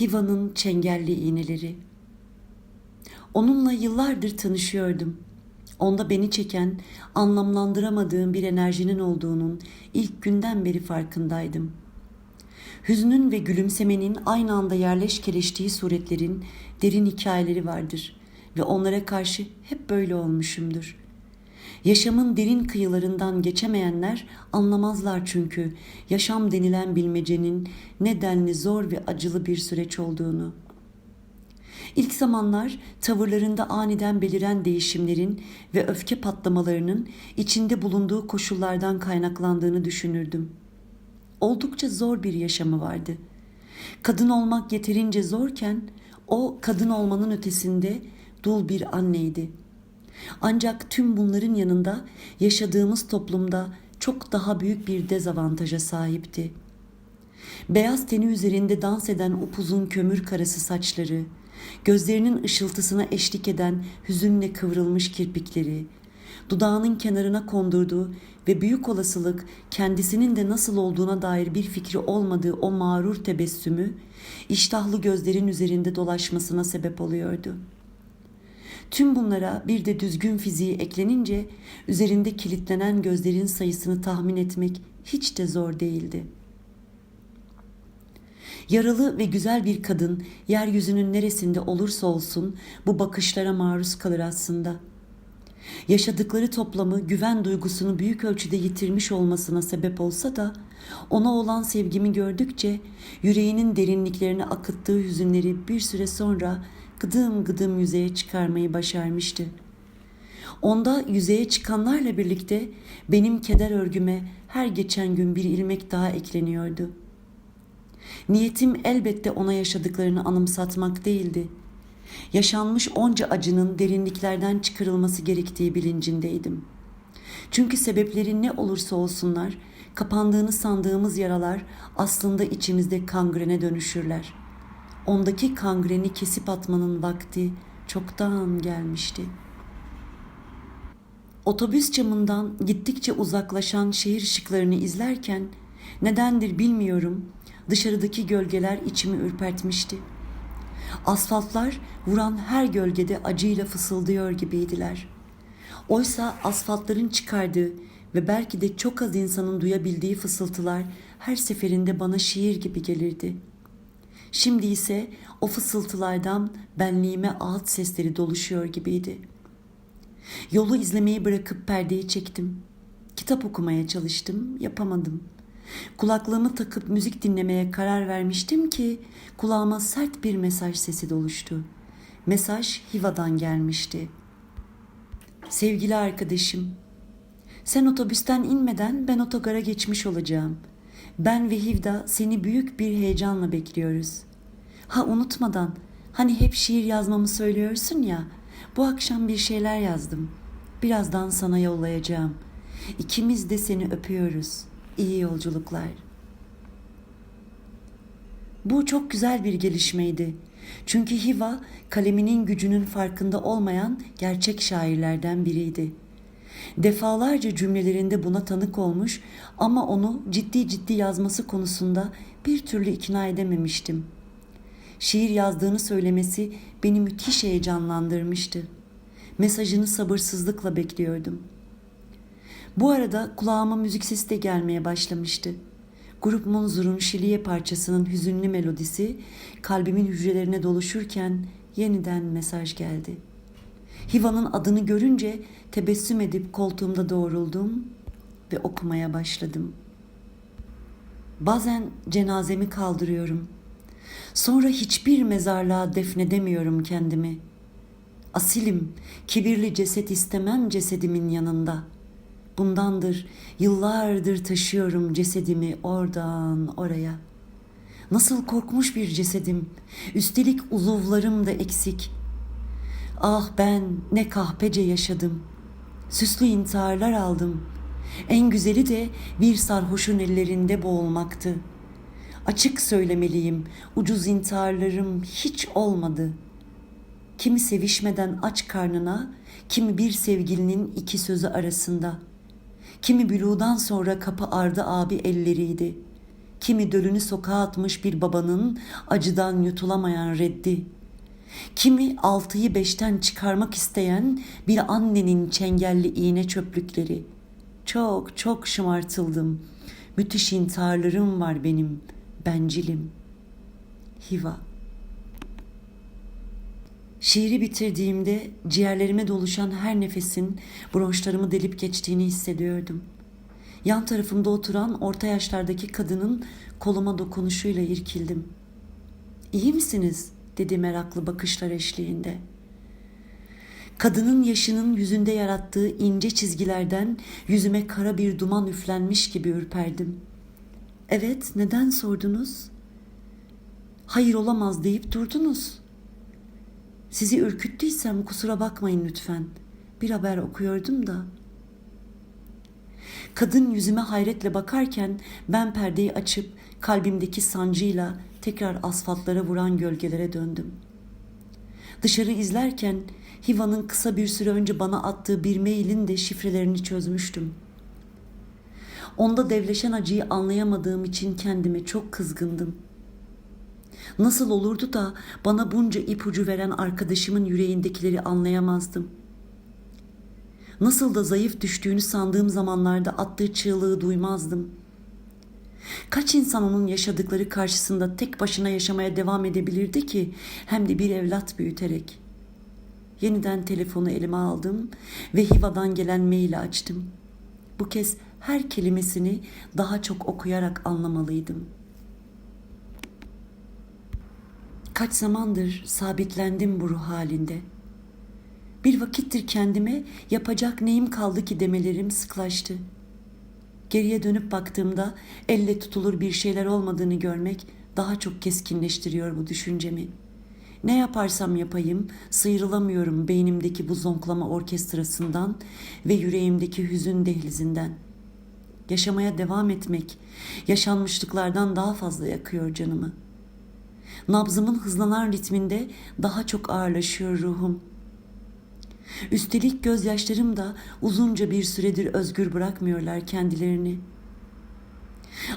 Hiva'nın çengelli iğneleri. Onunla yıllardır tanışıyordum. Onda beni çeken, anlamlandıramadığım bir enerjinin olduğunun ilk günden beri farkındaydım. Hüznün ve gülümsemenin aynı anda yerleşkeleştiği suretlerin derin hikayeleri vardır ve onlara karşı hep böyle olmuşumdur. Yaşamın derin kıyılarından geçemeyenler anlamazlar çünkü yaşam denilen bilmecenin nedenli zor ve acılı bir süreç olduğunu. İlk zamanlar tavırlarında aniden beliren değişimlerin ve öfke patlamalarının içinde bulunduğu koşullardan kaynaklandığını düşünürdüm. Oldukça zor bir yaşamı vardı. Kadın olmak yeterince zorken o kadın olmanın ötesinde dul bir anneydi. Ancak tüm bunların yanında yaşadığımız toplumda çok daha büyük bir dezavantaja sahipti. Beyaz teni üzerinde dans eden upuzun kömür karası saçları, gözlerinin ışıltısına eşlik eden hüzünle kıvrılmış kirpikleri, dudağının kenarına kondurduğu ve büyük olasılık kendisinin de nasıl olduğuna dair bir fikri olmadığı o mağrur tebessümü, iştahlı gözlerin üzerinde dolaşmasına sebep oluyordu. Tüm bunlara bir de düzgün fiziği eklenince üzerinde kilitlenen gözlerin sayısını tahmin etmek hiç de zor değildi.'' Yaralı ve güzel bir kadın yeryüzünün neresinde olursa olsun bu bakışlara maruz kalır aslında. Yaşadıkları toplamı güven duygusunu büyük ölçüde yitirmiş olmasına sebep olsa da ona olan sevgimi gördükçe yüreğinin derinliklerine akıttığı hüzünleri bir süre sonra gıdım gıdım yüzeye çıkarmayı başarmıştı. Onda yüzeye çıkanlarla birlikte benim keder örgüme her geçen gün bir ilmek daha ekleniyordu.'' Niyetim elbette ona yaşadıklarını anımsatmak değildi. Yaşanmış onca acının derinliklerden çıkarılması gerektiği bilincindeydim. Çünkü sebepleri ne olursa olsunlar, kapandığını sandığımız yaralar aslında içimizde kangrene dönüşürler. Ondaki kangreni kesip atmanın vakti çoktan gelmişti. Otobüs camından gittikçe uzaklaşan şehir ışıklarını izlerken nedendir bilmiyorum Dışarıdaki gölgeler içimi ürpertmişti. Asfaltlar vuran her gölgede acıyla fısıldıyor gibiydiler. Oysa asfaltların çıkardığı ve belki de çok az insanın duyabildiği fısıltılar her seferinde bana şiir gibi gelirdi. Şimdi ise o fısıltılardan benliğime ağıt sesleri doluşuyor gibiydi. Yolu izlemeyi bırakıp perdeyi çektim. Kitap okumaya çalıştım, yapamadım.'' Kulaklığımı takıp müzik dinlemeye karar vermiştim ki kulağıma sert bir mesaj sesi doluştu. Mesaj Hiva'dan gelmişti. Sevgili arkadaşım, sen otobüsten inmeden ben otogara geçmiş olacağım. Ben ve Hivda seni büyük bir heyecanla bekliyoruz. Ha unutmadan, hani hep şiir yazmamı söylüyorsun ya, bu akşam bir şeyler yazdım. Birazdan sana yollayacağım. İkimiz de seni öpüyoruz.'' İyi yolculuklar. Bu çok güzel bir gelişmeydi. Çünkü Hiva kaleminin gücünün farkında olmayan gerçek şairlerden biriydi. Defalarca cümlelerinde buna tanık olmuş ama onu ciddi ciddi yazması konusunda bir türlü ikna edememiştim. Şiir yazdığını söylemesi beni müthiş heyecanlandırmıştı. Mesajını sabırsızlıkla bekliyordum.'' Bu arada kulağıma müzik sesi de gelmeye başlamıştı. Grup Munzur'un Şiliye parçasının hüzünlü melodisi kalbimin hücrelerine doluşurken yeniden mesaj geldi. Hiva'nın adını görünce tebessüm edip koltuğumda doğruldum ve okumaya başladım. Bazen cenazemi kaldırıyorum. Sonra hiçbir mezarlığa defnedemiyorum kendimi. Asilim, kibirli ceset istemem cesedimin yanında.'' Bundandır yıllardır taşıyorum cesedimi oradan oraya. Nasıl korkmuş bir cesedim. Üstelik uzuvlarım da eksik. Ah ben ne kahpece yaşadım. Süslü intiharlar aldım. En güzeli de bir sarhoşun ellerinde boğulmaktı. Açık söylemeliyim, ucuz intiharlarım hiç olmadı. Kimi sevişmeden aç karnına, kimi bir sevgilinin iki sözü arasında.'' Kimi büluğdan sonra kapı ardı abi elleriydi. kimi dölünü sokağa atmış bir babanın acıdan yutulamayan reddi, kimi altıyı beşten çıkarmak isteyen bir annenin çengelli iğne çöplükleri. Çok çok şımartıldım. Müthiş intiharlarım var benim, bencilim. Hiva. Şiiri bitirdiğimde ciğerlerime doluşan her nefesin bronşlarımı delip geçtiğini hissediyordum. Yan tarafımda oturan orta yaşlardaki kadının koluma dokunuşuyla irkildim. İyi misiniz? Dedi meraklı bakışlar eşliğinde. Kadının yaşının yüzünde yarattığı ince çizgilerden yüzüme kara bir duman üflenmiş gibi ürperdim. Evet, neden sordunuz? Hayır olamaz deyip durdunuz. Sizi ürküttüysem kusura bakmayın lütfen. Bir haber okuyordum da. Kadın yüzüme hayretle bakarken ben perdeyi açıp kalbimdeki sancıyla tekrar asfaltlara vuran gölgelere döndüm. Dışarı izlerken Hiva'nın kısa bir süre önce bana attığı bir mailin de şifrelerini çözmüştüm. Onda devleşen acıyı anlayamadığım için kendime çok kızgındım. Nasıl olurdu da bana bunca ipucu veren arkadaşımın yüreğindekileri anlayamazdım. Nasıl da zayıf düştüğünü sandığım zamanlarda attığı çığlığı duymazdım. Kaç insan onun yaşadıkları karşısında tek başına yaşamaya devam edebilirdi ki hem de bir evlat büyüterek. Yeniden telefonu elime aldım ve Hiva'dan gelen maili açtım. Bu kez her kelimesini daha çok okuyarak anlamalıydım. Kaç zamandır sabitlendim bu ruh halinde. Bir vakittir kendime yapacak neyim kaldı ki demelerim sıklaştı. Geriye dönüp baktığımda elle tutulur bir şeyler olmadığını görmek daha çok keskinleştiriyor bu düşüncemi. Ne yaparsam yapayım sıyrılamıyorum beynimdeki bu zonklama orkestrasından ve yüreğimdeki hüzün dehlizinden. Yaşamaya devam etmek yaşanmışlıklardan daha fazla yakıyor canımı. Nabzımın hızlanan ritminde daha çok ağırlaşıyor ruhum. Üstelik gözyaşlarım da uzunca bir süredir özgür bırakmıyorlar kendilerini.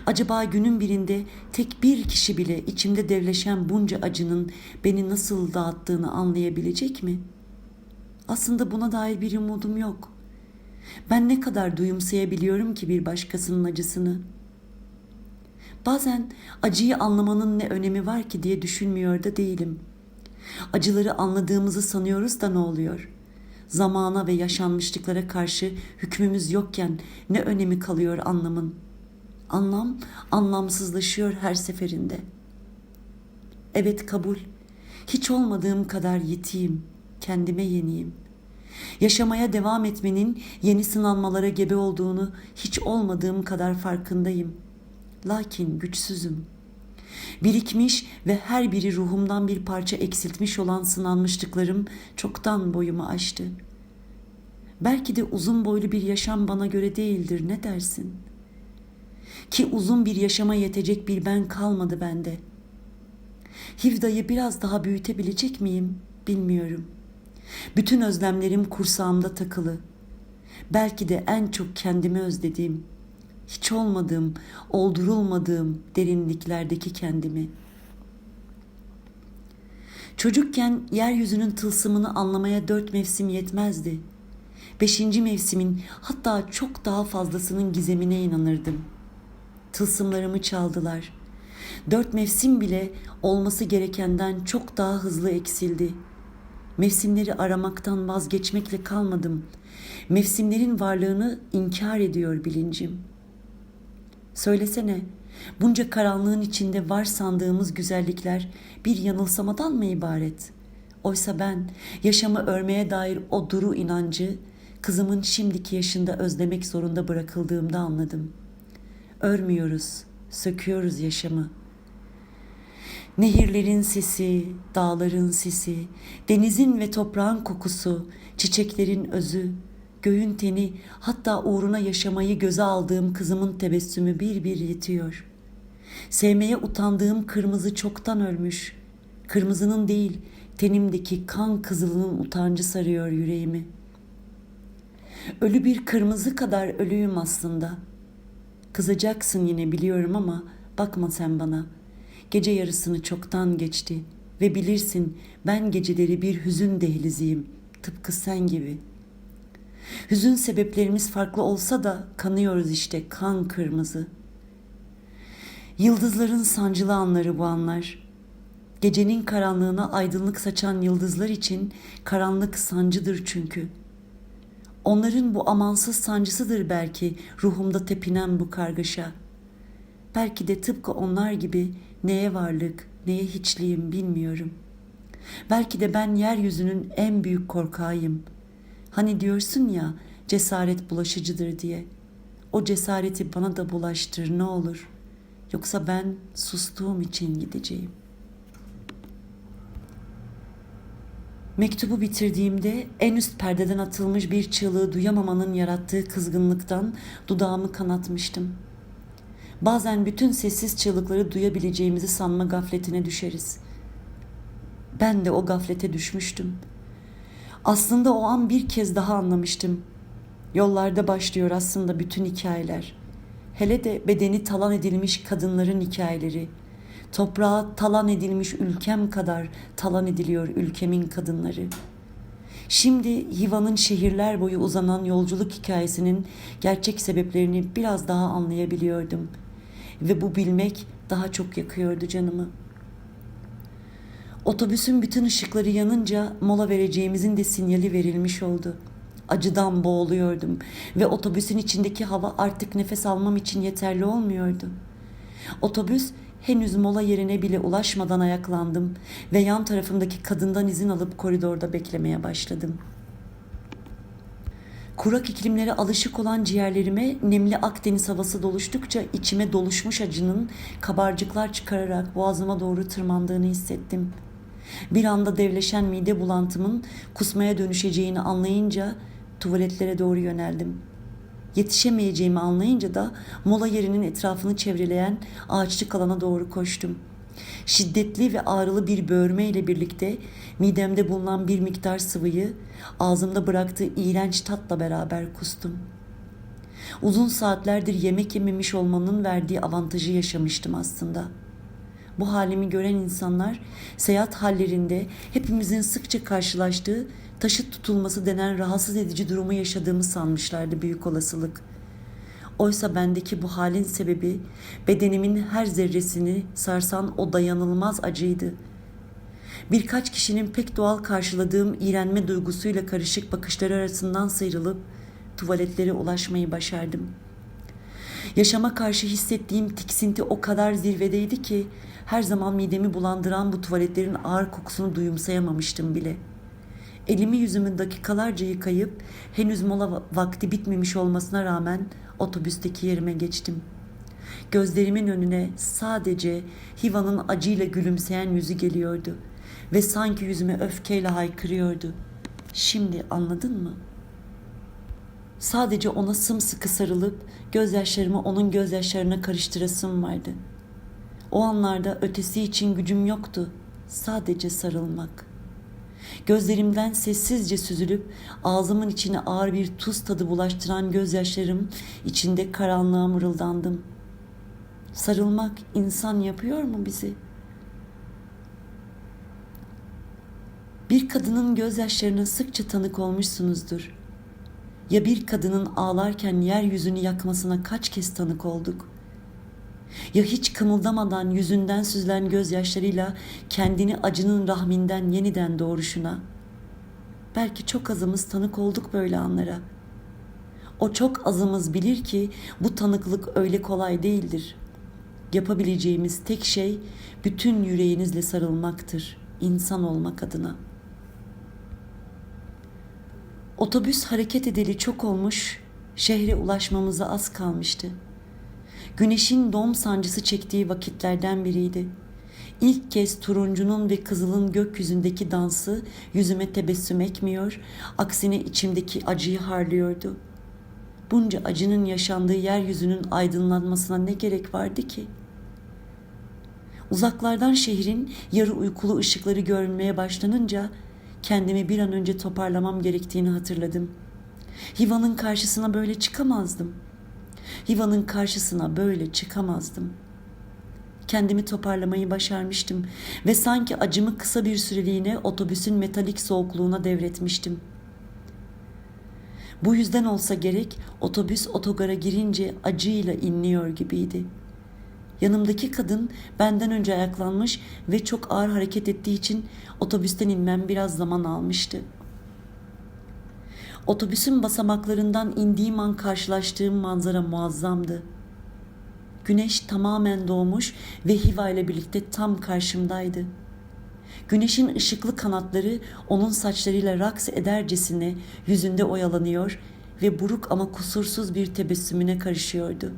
Acaba günün birinde tek bir kişi bile içimde devleşen bunca acının beni nasıl dağıttığını anlayabilecek mi? Aslında buna dair bir umudum yok. Ben ne kadar duyumsayabiliyorum ki bir başkasının acısını?'' Bazen acıyı anlamanın ne önemi var ki diye düşünmüyor da değilim. Acıları anladığımızı sanıyoruz da ne oluyor? Zamana ve yaşanmışlıklara karşı hükmümüz yokken ne önemi kalıyor anlamın? Anlam anlamsızlaşıyor her seferinde. Evet kabul. Hiç olmadığım kadar yetiyim, kendime yeniyim. Yaşamaya devam etmenin yeni sınanmalara gebe olduğunu hiç olmadığım kadar farkındayım.'' Lakin güçsüzüm. Birikmiş ve her biri ruhumdan bir parça eksiltmiş olan sınanmışlıklarım çoktan boyumu aştı. Belki de uzun boylu bir yaşam bana göre değildir ne dersin? Ki uzun bir yaşama yetecek bir ben kalmadı bende. Hivda'yı biraz daha büyütebilecek miyim bilmiyorum. Bütün özlemlerim kursağımda takılı. Belki de en çok kendimi özlediğim, hiç olmadığım, oldurulmadığım derinliklerdeki kendimi. Çocukken yeryüzünün tılsımını anlamaya dört mevsim yetmezdi. Beşinci mevsimin hatta çok daha fazlasının gizemine inanırdım. Tılsımlarımı çaldılar. Dört mevsim bile olması gerekenden çok daha hızlı eksildi. Mevsimleri aramaktan vazgeçmekle kalmadım. Mevsimlerin varlığını inkar ediyor bilincim.'' Söylesene, bunca karanlığın içinde var sandığımız güzellikler bir yanılsamadan mı ibaret? Oysa ben yaşamı örmeye dair o duru inancı kızımın şimdiki yaşında özlemek zorunda bırakıldığımda anladım. Örmüyoruz, söküyoruz yaşamı. Nehirlerin sesi, dağların sesi, denizin ve toprağın kokusu, çiçeklerin özü, göğün teni, hatta uğruna yaşamayı göze aldığım kızımın tebessümü bir bir yetiyor. Sevmeye utandığım kırmızı çoktan ölmüş. Kırmızının değil, tenimdeki kan kızılının utancı sarıyor yüreğimi. Ölü bir kırmızı kadar ölüyüm aslında. Kızacaksın yine biliyorum ama bakma sen bana. Gece yarısını çoktan geçti ve bilirsin ben geceleri bir hüzün dehliziyim, tıpkı sen gibi. Hüzün sebeplerimiz farklı olsa da kanıyoruz işte kan kırmızı. Yıldızların sancılı anları bu anlar. Gecenin karanlığına aydınlık saçan yıldızlar için karanlık sancıdır çünkü. Onların bu amansız sancısıdır belki ruhumda tepinen bu kargaşa. Belki de tıpkı onlar gibi neye varlık, neye hiçliğim bilmiyorum. Belki de ben yeryüzünün en büyük korkağıyım. Hani diyorsun ya cesaret bulaşıcıdır diye. O cesareti bana da bulaştır ne olur. Yoksa ben sustuğum için gideceğim. Mektubu bitirdiğimde en üst perdeden atılmış bir çığlığı duyamamanın yarattığı kızgınlıktan dudağımı kanatmıştım. Bazen bütün sessiz çığlıkları duyabileceğimizi sanma gafletine düşeriz. Ben de o gaflete düşmüştüm. Aslında o an bir kez daha anlamıştım. Yollarda başlıyor aslında bütün hikayeler. Hele de bedeni talan edilmiş kadınların hikayeleri. Toprağa talan edilmiş ülkem kadar talan ediliyor ülkemin kadınları. Şimdi Hiva'nın şehirler boyu uzanan yolculuk hikayesinin gerçek sebeplerini biraz daha anlayabiliyordum. Ve bu bilmek daha çok yakıyordu canımı. Otobüsün bütün ışıkları yanınca mola vereceğimizin de sinyali verilmiş oldu. Acıdan boğuluyordum ve otobüsün içindeki hava artık nefes almam için yeterli olmuyordu. Otobüs henüz mola yerine bile ulaşmadan ayaklandım ve yan tarafımdaki kadından izin alıp koridorda beklemeye başladım. Kurak iklimlere alışık olan ciğerlerime nemli Akdeniz havası doluştukça içime doluşmuş acının kabarcıklar çıkararak boğazıma doğru tırmandığını hissettim. Bir anda devleşen mide bulantımın kusmaya dönüşeceğini anlayınca tuvaletlere doğru yöneldim. Yetişemeyeceğimi anlayınca da mola yerinin etrafını çevreleyen ağaçlık alana doğru koştum. Şiddetli ve ağrılı bir böğürme ile birlikte midemde bulunan bir miktar sıvıyı ağzımda bıraktığı iğrenç tatla beraber kustum. Uzun saatlerdir yemek yememiş olmanın verdiği avantajı yaşamıştım aslında. Bu halimi gören insanlar seyahat hallerinde hepimizin sıkça karşılaştığı taşıt tutulması denen rahatsız edici durumu yaşadığımı sanmışlardı büyük olasılık. Oysa bendeki bu halin sebebi bedenimin her zerresini sarsan o dayanılmaz acıydı. Birkaç kişinin pek doğal karşıladığım iğrenme duygusuyla karışık bakışları arasından sıyrılıp tuvaletlere ulaşmayı başardım. Yaşama karşı hissettiğim tiksinti o kadar zirvedeydi ki her zaman midemi bulandıran bu tuvaletlerin ağır kokusunu duyumsayamamıştım bile.'' Elimi yüzümü dakikalarca yıkayıp henüz mola vakti bitmemiş olmasına rağmen otobüsteki yerime geçtim. Gözlerimin önüne sadece Hiva'nın acıyla gülümseyen yüzü geliyordu ve sanki yüzüme öfkeyle haykırıyordu. Şimdi anladın mı? Sadece ona sımsıkı sarılıp gözyaşlarımı onun gözyaşlarına karıştırasım vardı. O anlarda ötesi için gücüm yoktu. Sadece sarılmak.'' Gözlerimden sessizce süzülüp ağzımın içine ağır bir tuz tadı bulaştıran gözyaşlarım içinde karanlığa mırıldandım. Sarılmak insan yapıyor mu bizi? Bir kadının gözyaşlarına sıkça tanık olmuşsunuzdur. Ya bir kadının ağlarken yeryüzünü yakmasına kaç kez tanık olduk?'' Ya hiç kımıldamadan yüzünden süzülen gözyaşlarıyla kendini acının rahminden yeniden doğuruşuna. Belki çok azımız tanık olduk böyle anlara. O çok azımız bilir ki bu tanıklık öyle kolay değildir. Yapabileceğimiz tek şey bütün yüreğinizle sarılmaktır, insan olmak adına. Otobüs hareket edeli çok olmuş, şehre ulaşmamıza az kalmıştı.'' güneşin dom sancısı çektiği vakitlerden biriydi. İlk kez turuncunun ve kızılın gökyüzündeki dansı yüzüme tebessüm etmiyor, aksine içimdeki acıyı harlıyordu. Bunca acının yaşandığı yeryüzünün aydınlanmasına ne gerek vardı ki? Uzaklardan şehrin yarı uykulu ışıkları görünmeye başlanınca kendimi bir an önce toparlamam gerektiğini hatırladım. Hiva'nın karşısına böyle çıkamazdım.'' Hiva'nın karşısına böyle çıkamazdım. Kendimi toparlamayı başarmıştım ve sanki acımı kısa bir süreliğine otobüsün metalik soğukluğuna devretmiştim. Bu yüzden olsa gerek otobüs otogara girince acıyla inliyor gibiydi. Yanımdaki kadın benden önce ayaklanmış ve çok ağır hareket ettiği için otobüsten inmem biraz zaman almıştı. Otobüsün basamaklarından indiğim an karşılaştığım manzara muazzamdı. Güneş tamamen doğmuş ve Hiva ile birlikte tam karşımdaydı. Güneşin ışıklı kanatları onun saçlarıyla raks edercesine yüzünde oyalanıyor ve buruk ama kusursuz bir tebessümüne karışıyordu.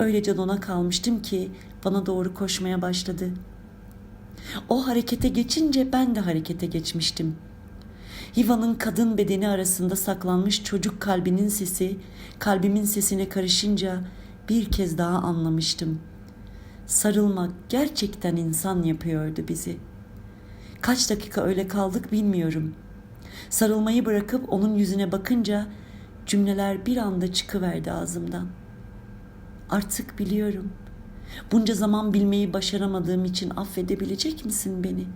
Öylece dona kalmıştım ki bana doğru koşmaya başladı. O harekete geçince ben de harekete geçmiştim.'' Hiva'nın kadın bedeni arasında saklanmış çocuk kalbinin sesi, kalbimin sesine karışınca bir kez daha anlamıştım. Sarılmak gerçekten insan yapıyordu bizi. Kaç dakika öyle kaldık bilmiyorum. Sarılmayı bırakıp onun yüzüne bakınca cümleler bir anda çıkıverdi ağzımdan. Artık biliyorum. Bunca zaman bilmeyi başaramadığım için affedebilecek misin beni?''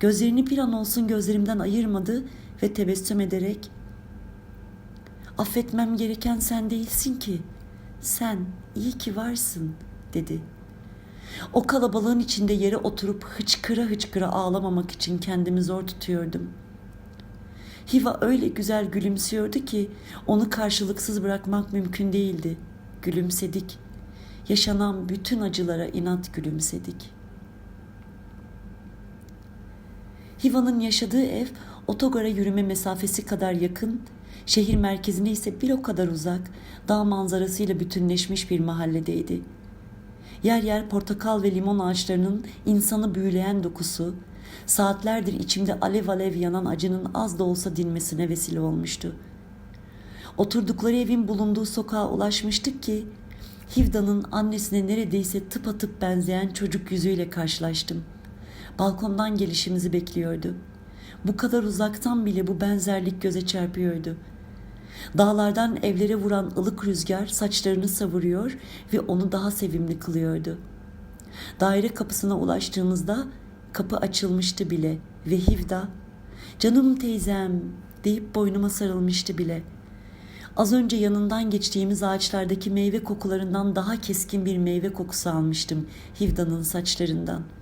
Gözlerini bir an olsun gözlerimden ayırmadı ve tebessüm ederek "Affetmem gereken sen değilsin ki. Sen iyi ki varsın." dedi. O kalabalığın içinde yere oturup hıçkıra hıçkıra ağlamamak için kendimi zor tutuyordum. Hiva öyle güzel gülümsüyordu ki onu karşılıksız bırakmak mümkün değildi. Gülümsedik. Yaşanan bütün acılara inat gülümsedik.'' Hiva'nın yaşadığı ev otogara yürüme mesafesi kadar yakın, şehir merkezine ise bir o kadar uzak, dağ manzarasıyla bütünleşmiş bir mahalledeydi. Yer yer portakal ve limon ağaçlarının insanı büyüleyen dokusu, saatlerdir içimde alev alev yanan acının az da olsa dinmesine vesile olmuştu. Oturdukları evin bulunduğu sokağa ulaşmıştık ki, Hivda'nın annesine neredeyse tıpatıp benzeyen çocuk yüzüyle karşılaştım.'' balkondan gelişimizi bekliyordu. Bu kadar uzaktan bile bu benzerlik göze çarpıyordu. Dağlardan evlere vuran ılık rüzgar saçlarını savuruyor ve onu daha sevimli kılıyordu. Daire kapısına ulaştığımızda kapı açılmıştı bile ve Hivda "Canım teyzem" deyip boynuma sarılmıştı bile. Az önce yanından geçtiğimiz ağaçlardaki meyve kokularından daha keskin bir meyve kokusu almıştım Hivda'nın saçlarından.''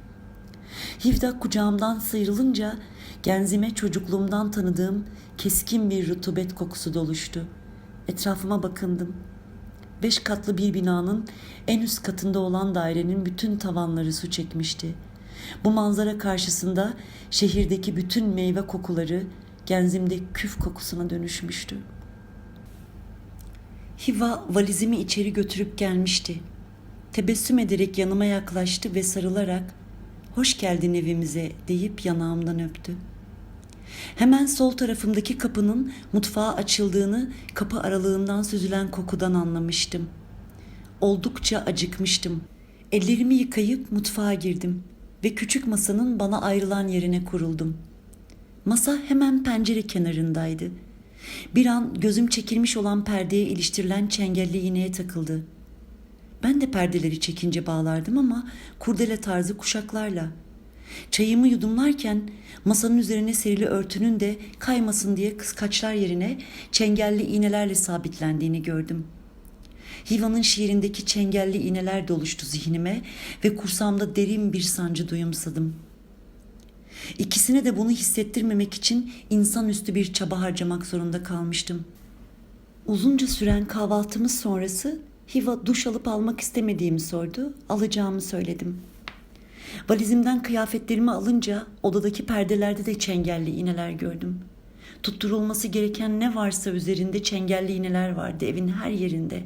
Hivda kucağımdan sıyrılınca genzime çocukluğumdan tanıdığım keskin bir rutubet kokusu doluştu. Etrafıma bakındım. Beş katlı bir binanın en üst katında olan dairenin bütün tavanları su çekmişti. Bu manzara karşısında şehirdeki bütün meyve kokuları genzimde küf kokusuna dönüşmüştü. Hiva valizimi içeri götürüp gelmişti. Tebessüm ederek yanıma yaklaştı ve sarılarak hoş geldin evimize deyip yanağımdan öptü. Hemen sol tarafımdaki kapının mutfağa açıldığını kapı aralığından süzülen kokudan anlamıştım. Oldukça acıkmıştım. Ellerimi yıkayıp mutfağa girdim ve küçük masanın bana ayrılan yerine kuruldum. Masa hemen pencere kenarındaydı. Bir an gözüm çekilmiş olan perdeye iliştirilen çengelli iğneye takıldı.'' Ben de perdeleri çekince bağlardım ama kurdele tarzı kuşaklarla. Çayımı yudumlarken masanın üzerine serili örtünün de kaymasın diye kıskaçlar yerine çengelli iğnelerle sabitlendiğini gördüm. Hiva'nın şiirindeki çengelli iğneler doluştu zihnime ve kursamda derin bir sancı duyumsadım. İkisine de bunu hissettirmemek için insanüstü bir çaba harcamak zorunda kalmıştım. Uzunca süren kahvaltımız sonrası Hiva duş alıp almak istemediğimi sordu. Alacağımı söyledim. Valizimden kıyafetlerimi alınca odadaki perdelerde de çengelli iğneler gördüm. Tutturulması gereken ne varsa üzerinde çengelli iğneler vardı evin her yerinde.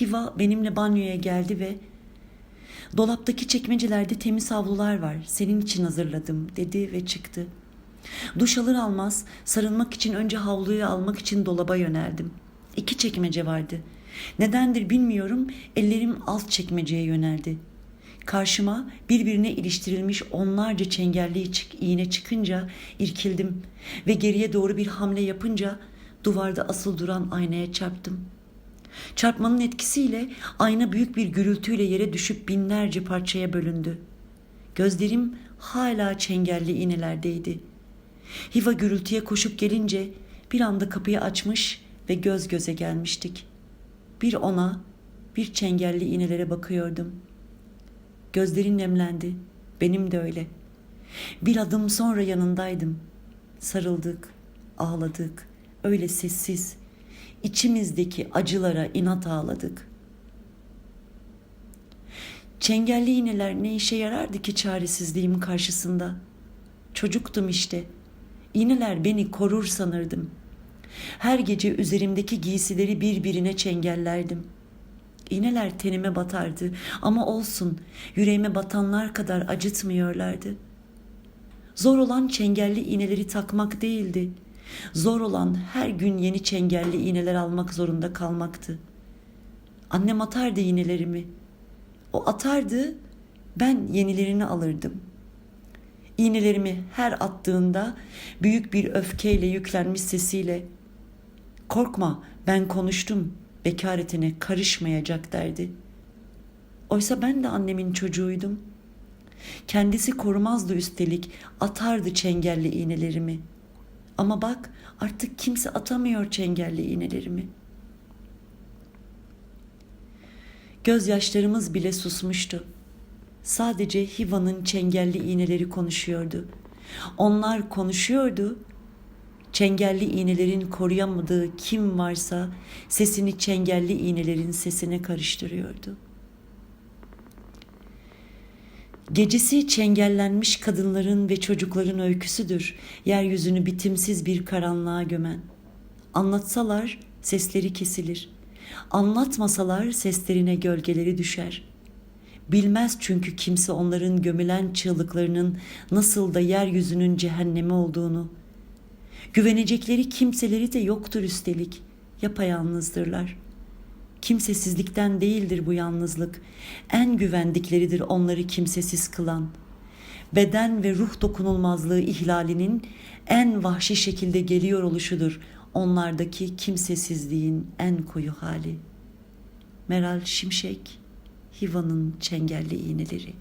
Hiva benimle banyoya geldi ve dolaptaki çekmecelerde temiz havlular var senin için hazırladım dedi ve çıktı. Duş alır almaz sarılmak için önce havluyu almak için dolaba yöneldim. İki çekmece vardı.'' Nedendir bilmiyorum ellerim alt çekmeceye yöneldi. Karşıma birbirine iliştirilmiş onlarca çengelli iğne çıkınca irkildim ve geriye doğru bir hamle yapınca duvarda asıl duran aynaya çarptım. Çarpmanın etkisiyle ayna büyük bir gürültüyle yere düşüp binlerce parçaya bölündü. Gözlerim hala çengelli iğnelerdeydi. Hiva gürültüye koşup gelince bir anda kapıyı açmış ve göz göze gelmiştik. Bir ona, bir çengelli iğnelere bakıyordum. Gözlerin nemlendi. Benim de öyle. Bir adım sonra yanındaydım. Sarıldık, ağladık. Öyle sessiz. İçimizdeki acılara inat ağladık. Çengelli iğneler ne işe yarardı ki çaresizliğim karşısında? Çocuktum işte. İğneler beni korur sanırdım. Her gece üzerimdeki giysileri birbirine çengellerdim. İğneler tenime batardı ama olsun yüreğime batanlar kadar acıtmıyorlardı. Zor olan çengelli iğneleri takmak değildi. Zor olan her gün yeni çengelli iğneler almak zorunda kalmaktı. Annem atardı iğnelerimi. O atardı, ben yenilerini alırdım. İğnelerimi her attığında büyük bir öfkeyle yüklenmiş sesiyle "Korkma, ben konuştum. Bekaretine karışmayacak." derdi. Oysa ben de annemin çocuğuydum. Kendisi korumazdı üstelik, atardı çengelli iğnelerimi. Ama bak artık kimse atamıyor çengelli iğnelerimi. Gözyaşlarımız bile susmuştu. Sadece Hiva'nın çengelli iğneleri konuşuyordu. Onlar konuşuyordu. Çengelli iğnelerin koruyamadığı kim varsa sesini çengelli iğnelerin sesine karıştırıyordu. Gecesi çengellenmiş kadınların ve çocukların öyküsüdür. Yeryüzünü bitimsiz bir karanlığa gömen. Anlatsalar sesleri kesilir. Anlatmasalar seslerine gölgeleri düşer. Bilmez çünkü kimse onların gömülen çığlıklarının nasıl da yeryüzünün cehennemi olduğunu. Güvenecekleri kimseleri de yoktur üstelik. Yapayalnızdırlar. Kimsesizlikten değildir bu yalnızlık. En güvendikleridir onları kimsesiz kılan. Beden ve ruh dokunulmazlığı ihlalinin en vahşi şekilde geliyor oluşudur onlardaki kimsesizliğin en koyu hali. Meral Şimşek, Hiva'nın çengelli iğneleri.